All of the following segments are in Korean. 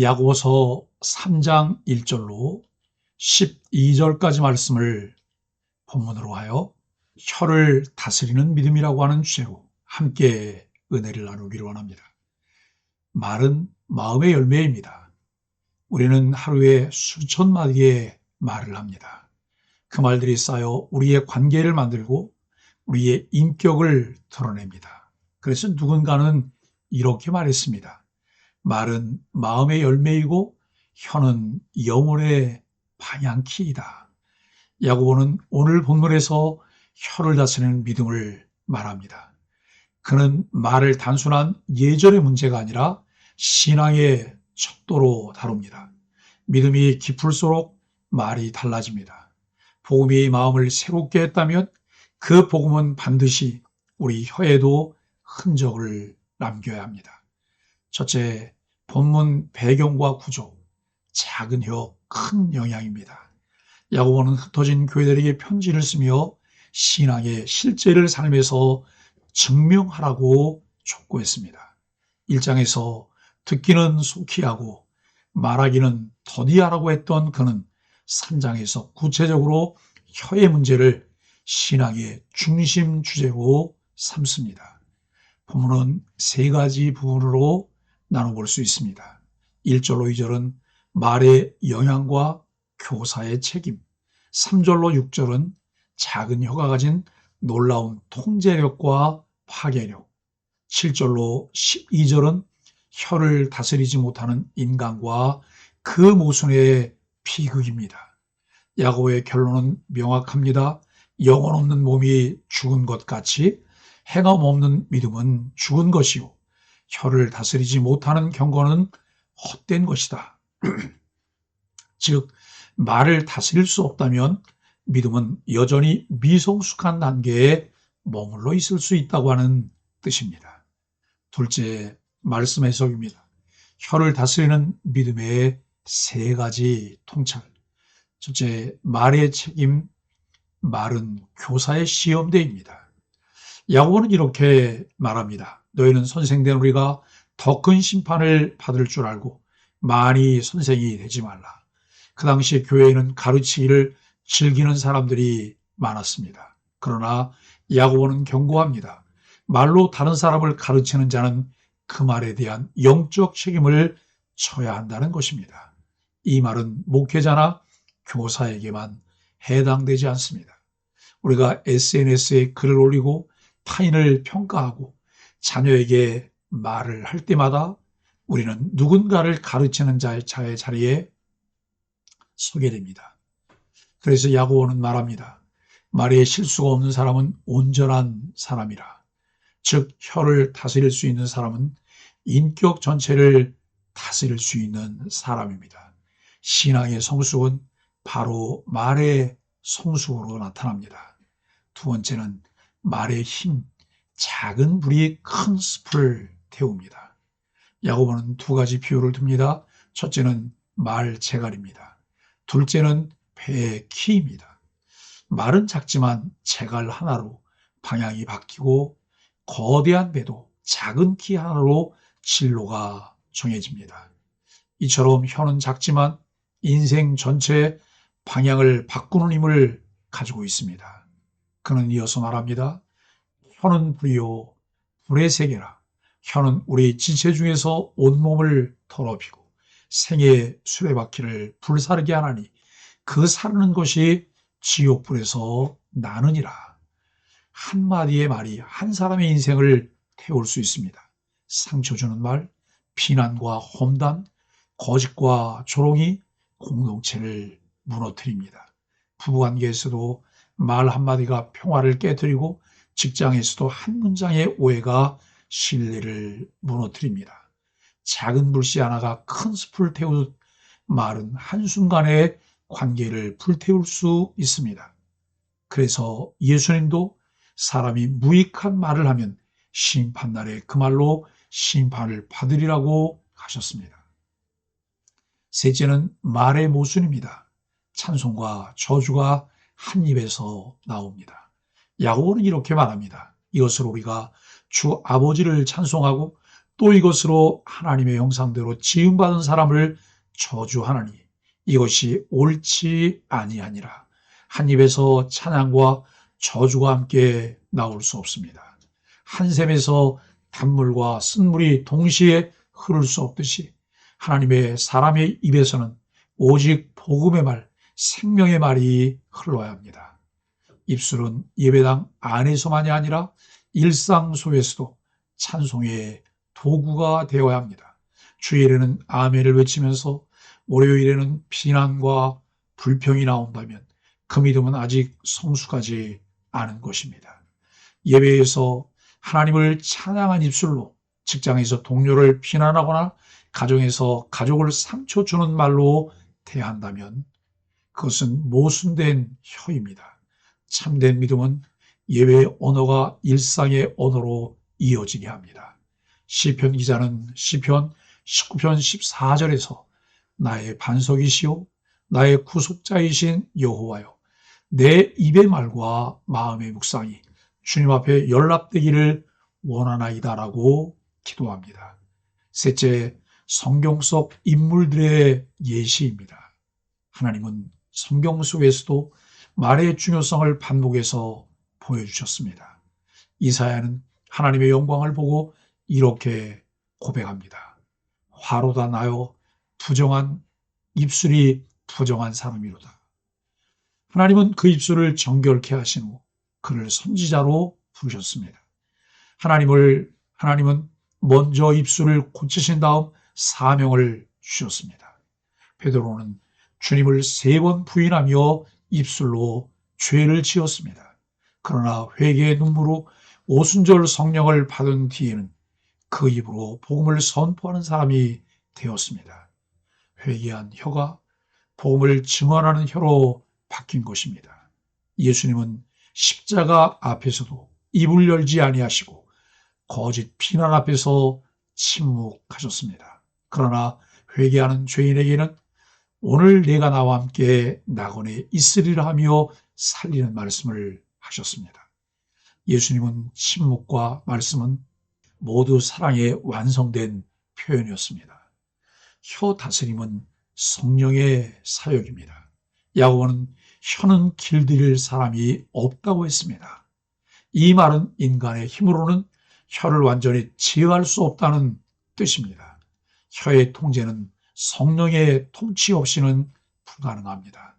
야고보서 3장 1절로 12절까지 말씀을 본문으로 하여 혀를 다스리는 믿음이라고 하는 주제로 함께 은혜를 나누기를 원합니다. 말은 마음의 열매입니다. 우리는 하루에 수천 마디의 말을 합니다. 그 말들이 쌓여 우리의 관계를 만들고 우리의 인격을 드러냅니다. 그래서 누군가는 이렇게 말했습니다. 말은 마음의 열매이고 혀는 영혼의 방향키이다. 야고보는 오늘 본문에서 혀를 다스리는 믿음을 말합니다. 그는 말을 단순한 예절의 문제가 아니라 신앙의 척도로 다룹니다. 믿음이 깊을수록 말이 달라집니다. 복음이 마음을 새롭게 했다면 그 복음은 반드시 우리 혀에도 흔적을 남겨야 합니다. 첫째, 본문 배경과 구조, 작은 혀, 큰 영향입니다. 야고보는 흩어진 교회들에게 편지를 쓰며 신앙의 실제를 삶에서 증명하라고 촉구했습니다. 1장에서 듣기는 속히 하고 말하기는 더디 하라고 했던 그는 3장에서 구체적으로 혀의 문제를 신앙의 중심 주제로 삼습니다. 본문은 세 가지 부분으로 나눠볼 수 있습니다. 1절로 2절은 말의 영향과 교사의 책임, 3절로 6절은 작은 혀가 가진 놀라운 통제력과 파괴력, 7절로 12절은 혀를 다스리지 못하는 인간과 그 모순의 비극입니다. 야고의 결론은 명확합니다. 영혼 없는 몸이 죽은 것 같이 행함 없는 믿음은 죽은 것이요. 혀를 다스리지 못하는 경건은 헛된 것이다. 즉, 말을 다스릴 수 없다면 믿음은 여전히 미성숙한 단계에 머물러 있을 수 있다고 하는 뜻입니다. 둘째, 말씀 해석입니다. 혀를 다스리는 믿음의 세 가지 통찰. 첫째, 말의 책임, 말은 교사의 시험대입니다. 야고보는 이렇게 말합니다. 너희는 선생된 우리가 더 큰 심판을 받을 줄 알고 많이 선생이 되지 말라. 그 당시 교회에는 가르치기를 즐기는 사람들이 많았습니다. 그러나 야고보는 경고합니다. 말로 다른 사람을 가르치는 자는 그 말에 대한 영적 책임을 져야 한다는 것입니다. 이 말은 목회자나 교사에게만 해당되지 않습니다. 우리가 SNS에 글을 올리고 타인을 평가하고 자녀에게 말을 할 때마다 우리는 누군가를 가르치는 자의 자리에 서게 됩니다. 그래서 야고보는 말합니다. 말에 실수가 없는 사람은 온전한 사람이라. 즉 혀를 다스릴 수 있는 사람은 인격 전체를 다스릴 수 있는 사람입니다. 신앙의 성숙은 바로 말의 성숙으로 나타납니다. 두 번째는 말의 힘, 작은 불이 큰 숲을 태웁니다. 야고보는 두 가지 비유를 듭니다. 첫째는 말 재갈입니다. 둘째는 배의 키입니다. 말은 작지만 재갈 하나로 방향이 바뀌고 거대한 배도 작은 키 하나로 진로가 정해집니다. 이처럼 혀는 작지만 인생 전체의 방향을 바꾸는 힘을 가지고 있습니다. 그는 이어서 말합니다. 혀는 불이요, 불의 세계라. 혀는 우리 지체 중에서 온몸을 더럽히고 생의 수레바퀴를 불사르게 하나니 그 사르는 것이 지옥불에서 나느니라. 한마디의 말이 한 사람의 인생을 태울 수 있습니다. 상처 주는 말, 비난과 험담, 거짓과 조롱이 공동체를 무너뜨립니다. 부부관계에서도 말 한마디가 평화를 깨뜨리고 직장에서도 한 문장의 오해가 신뢰를 무너뜨립니다. 작은 불씨 하나가 큰 숲을 태우듯 말은 한순간에 관계를 불태울 수 있습니다. 그래서 예수님도 사람이 무익한 말을 하면 심판날에 그 말로 심판을 받으리라고 하셨습니다. 셋째는 말의 모순입니다. 찬송과 저주가 한 입에서 나옵니다. 야고보는 이렇게 말합니다. 이것을 우리가 주 아버지를 찬송하고 또 이것으로 하나님의 형상대로 지음받은 사람을 저주하나니 이것이 옳지 아니하니라. 한 입에서 찬양과 저주가 함께 나올 수 없습니다. 한 샘에서 단물과 쓴물이 동시에 흐를 수 없듯이 하나님의 사람의 입에서는 오직 복음의 말, 생명의 말이 흘러야 합니다. 입술은 예배당 안에서만이 아니라 일상 속에서도 찬송의 도구가 되어야 합니다. 주일에는 아멘을 외치면서 월요일에는 비난과 불평이 나온다면 그 믿음은 아직 성숙하지 않은 것입니다. 예배에서 하나님을 찬양한 입술로 직장에서 동료를 비난하거나 가정에서 가족을 상처 주는 말로 대한다면 그것은 모순된 혀입니다. 참된 믿음은 예배의 언어가 일상의 언어로 이어지게 합니다. 시편 기자는 시편 19편 14절에서 나의 반석이시요 나의 구속자이신 여호와여 내 입의 말과 마음의 묵상이 주님 앞에 연락되기를 원하나이다라고 기도합니다. 셋째, 성경 속 인물들의 예시입니다. 하나님은 성경 속에서도 말의 중요성을 반복해서 보여주셨습니다. 이사야는 하나님의 영광을 보고 이렇게 고백합니다. 화로다 나요 부정한 입술이 부정한 사람이로다. 하나님은 그 입술을 정결케 하신 후 그를 선지자로 부르셨습니다. 하나님을 하나님은 먼저 입술을 고치신 다음 사명을 주셨습니다. 베드로는 주님을 세 번 부인하며 입술로 죄를 지었습니다. 그러나 회개의 눈물로 오순절 성령을 받은 뒤에는 그 입으로 복음을 선포하는 사람이 되었습니다. 회개한 혀가 복음을 증언하는 혀로 바뀐 것입니다. 예수님은 십자가 앞에서도 입을 열지 아니하시고 거짓 비난 앞에서 침묵하셨습니다. 그러나 회개하는 죄인에게는 오늘 내가 나와 함께 낙원에 있으리라 하며 살리는 말씀을 하셨습니다. 예수님은 침묵과 말씀은 모두 사랑에 완성된 표현이었습니다. 혀 다스림은 성령의 사역입니다. 야고보는 혀는 길들일 사람이 없다고 했습니다. 이 말은 인간의 힘으로는 혀를 완전히 제어할 수 없다는 뜻입니다. 혀의 통제는 성령의 통치 없이는 불가능합니다.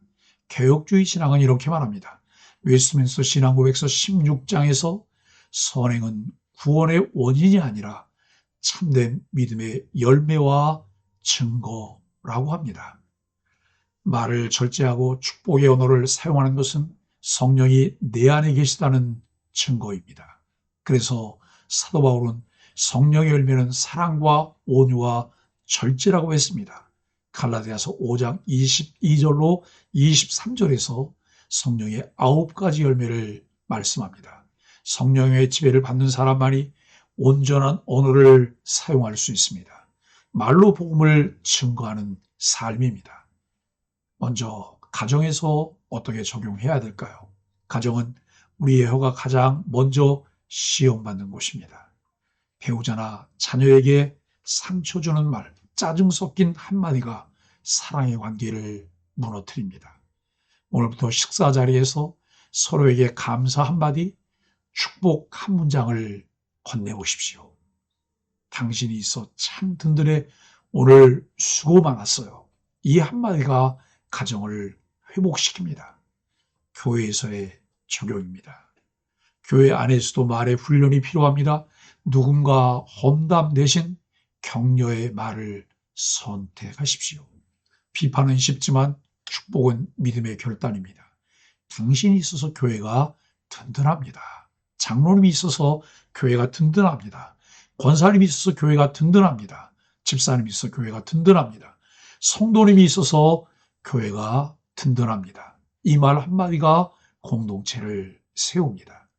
개혁주의 신앙은 이렇게 말합니다. 웨스민스 신앙고백서 16장에서 선행은 구원의 원인이 아니라 참된 믿음의 열매와 증거라고 합니다. 말을 절제하고 축복의 언어를 사용하는 것은 성령이 내 안에 계시다는 증거입니다. 그래서 사도 바울은 성령의 열매는 사랑과 온유와 절제라고 했습니다. 갈라디아서 5장 22절로 23절에서 성령의 아홉 가지 열매를 말씀합니다. 성령의 지배를 받는 사람만이 온전한 언어를 사용할 수 있습니다. 말로 복음을 증거하는 삶입니다. 먼저 가정에서 어떻게 적용해야 될까요? 가정은 우리의 혀가 가장 먼저 시험받는 곳입니다. 배우자나 자녀에게 상처 주는 말, 짜증 섞인 한마디가 사랑의 관계를 무너뜨립니다. 오늘부터 식사 자리에서 서로에게 감사 한마디, 축복 한 문장을 건네보십시오. 당신이 있어 참 든든해 오늘 수고 많았어요. 이 한마디가 가정을 회복시킵니다. 교회에서의 적용입니다. 교회 안에서도 말의 훈련이 필요합니다. 누군가 험담 대신 격려의 말을 선택하십시오. 비판은 쉽지만 축복은 믿음의 결단입니다. 당신이 있어서 교회가 든든합니다. 장로님이 있어서 교회가 든든합니다. 권사님이 있어서 교회가 든든합니다. 집사님이 있어서 교회가 든든합니다. 성도님이 있어서 교회가 든든합니다. 이 말 한마디가 공동체를 세웁니다.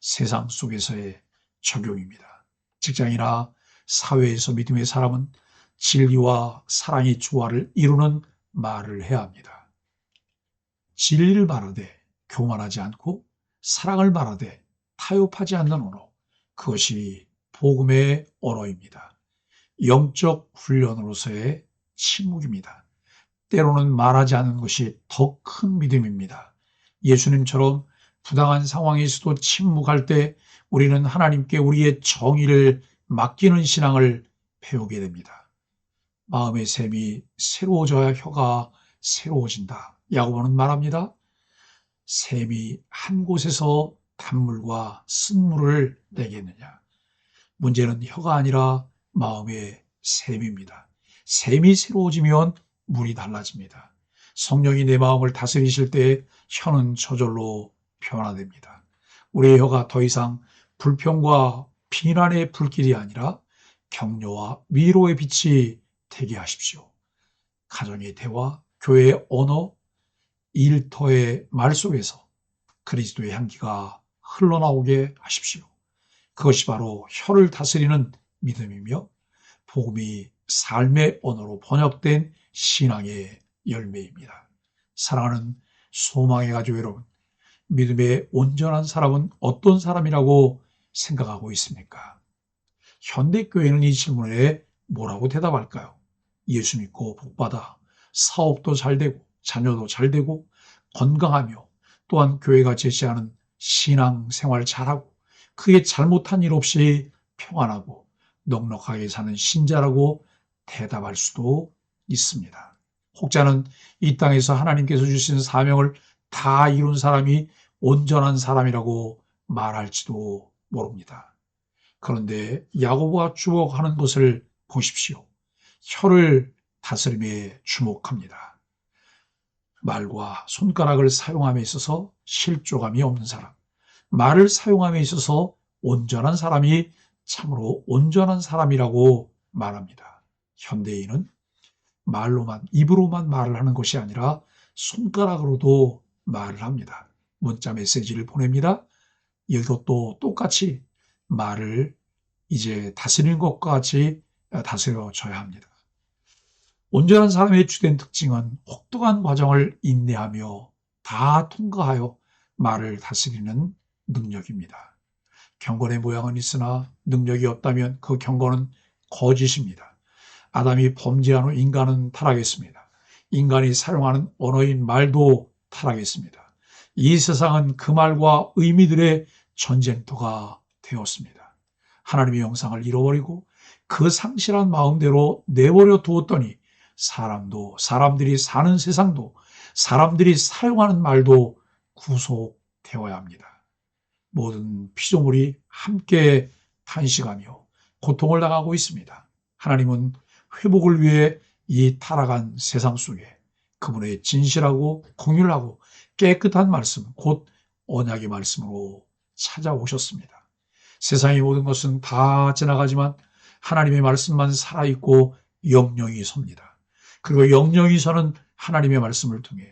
세상 속에서의 적용입니다. 직장이나 사회에서 믿음의 사람은 진리와 사랑의 조화를 이루는 말을 해야 합니다. 진리를 말하되 교만하지 않고 사랑을 말하되 타협하지 않는 언어. 그것이 복음의 언어입니다. 영적 훈련으로서의 침묵입니다. 때로는 말하지 않는 것이 더 큰 믿음입니다. 예수님처럼 부당한 상황에서도 침묵할 때 우리는 하나님께 우리의 정의를 맡기는 신앙을 배우게 됩니다. 마음의 샘이 새로워져야 혀가 새로워진다. 야고보는 말합니다. 샘이 한 곳에서 단물과 쓴물을 내겠느냐. 문제는 혀가 아니라 마음의 샘입니다. 샘이 새로워지면 물이 달라집니다. 성령이 내 마음을 다스리실 때 혀는 저절로 변화됩니다. 우리의 혀가 더 이상 불평과 비난의 불길이 아니라 격려와 위로의 빛이 되게 하십시오. 가정의 대화, 교회의 언어, 일터의 말 속에서 그리스도의 향기가 흘러나오게 하십시오. 그것이 바로 혀를 다스리는 믿음이며 복음이 삶의 언어로 번역된 신앙의 열매입니다. 사랑하는 소망의 가족 여러분, 믿음의 온전한 사람은 어떤 사람이라고 생각하고 있습니까? 현대교회는 이 질문에 뭐라고 대답할까요? 예수 믿고 복받아 사업도 잘 되고 자녀도 잘 되고 건강하며 또한 교회가 제시하는 신앙 생활 잘하고 크게 잘못한 일 없이 평안하고 넉넉하게 사는 신자라고 대답할 수도 있습니다. 혹자는 이 땅에서 하나님께서 주신 사명을 다 이룬 사람이 온전한 사람이라고 말할지도 모릅니다. 그런데 야고보가 주목하는 것을 보십시오. 혀를 다스림에 주목합니다. 말과 손가락을 사용함에 있어서 실조감이 없는 사람, 말을 사용함에 있어서 온전한 사람이 참으로 온전한 사람이라고 말합니다. 현대인은 말로만, 입으로만 말을 하는 것이 아니라 손가락으로도 말을 합니다. 문자 메시지를 보냅니다. 이것도 똑같이 말을 이제 다스리는 것과 같이 다스려져야 합니다. 온전한 사람의 주된 특징은 혹독한 과정을 인내하며 다 통과하여 말을 다스리는 능력입니다. 경건의 모양은 있으나 능력이 없다면 그 경건은 거짓입니다. 아담이 범죄한 후 인간은 타락했습니다. 인간이 사용하는 언어인 말도 타락했습니다. 이 세상은 그 말과 의미들의 전쟁터가 되었습니다. 하나님의 영상을 잃어버리고 그 상실한 마음대로 내버려 두었더니 사람도 사람들이 사는 세상도 사람들이 사용하는 말도 구속되어야 합니다. 모든 피조물이 함께 탄식하며 고통을 당하고 있습니다. 하나님은 회복을 위해 이 타락한 세상 속에 그분의 진실하고 공율하고 깨끗한 말씀, 곧 언약의 말씀으로 찾아오셨습니다. 세상의 모든 것은 다 지나가지만 하나님의 말씀만 살아있고 영영이 섭니다. 그리고 영영이 서는 하나님의 말씀을 통해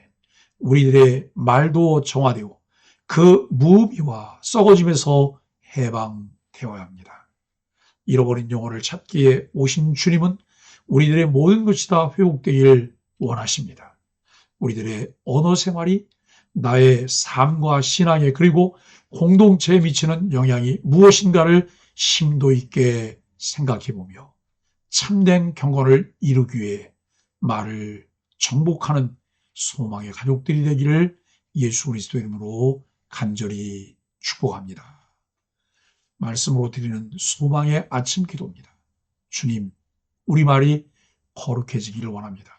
우리들의 말도 정화되고 그 무미와 썩어짐에서 해방되어야 합니다. 잃어버린 영혼을 찾기에 오신 주님은 우리들의 모든 것이 다 회복되기를 원하십니다. 우리들의 언어 생활이 나의 삶과 신앙에 그리고 공동체에 미치는 영향이 무엇인가를 심도 있게 생각해 보며 참된 경건을 이루기 위해 말을 정복하는 소망의 가족들이 되기를 예수 그리스도 이름으로 간절히 축복합니다. 말씀으로 드리는 소망의 아침 기도입니다. 주님, 우리 말이 거룩해지기를 원합니다.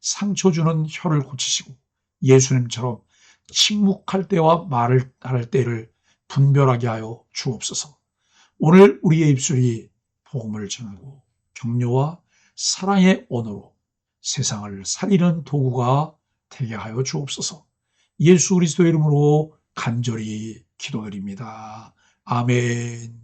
상처 주는 혀를 고치시고 예수님처럼 침묵할 때와 말을 할 때를 분별하게 하여 주옵소서. 오늘 우리의 입술이 복음을 전하고 격려와 사랑의 언어로 세상을 살리는 도구가 되게 하여 주옵소서. 예수 그리스도 이름으로 간절히 기도드립니다. 아멘.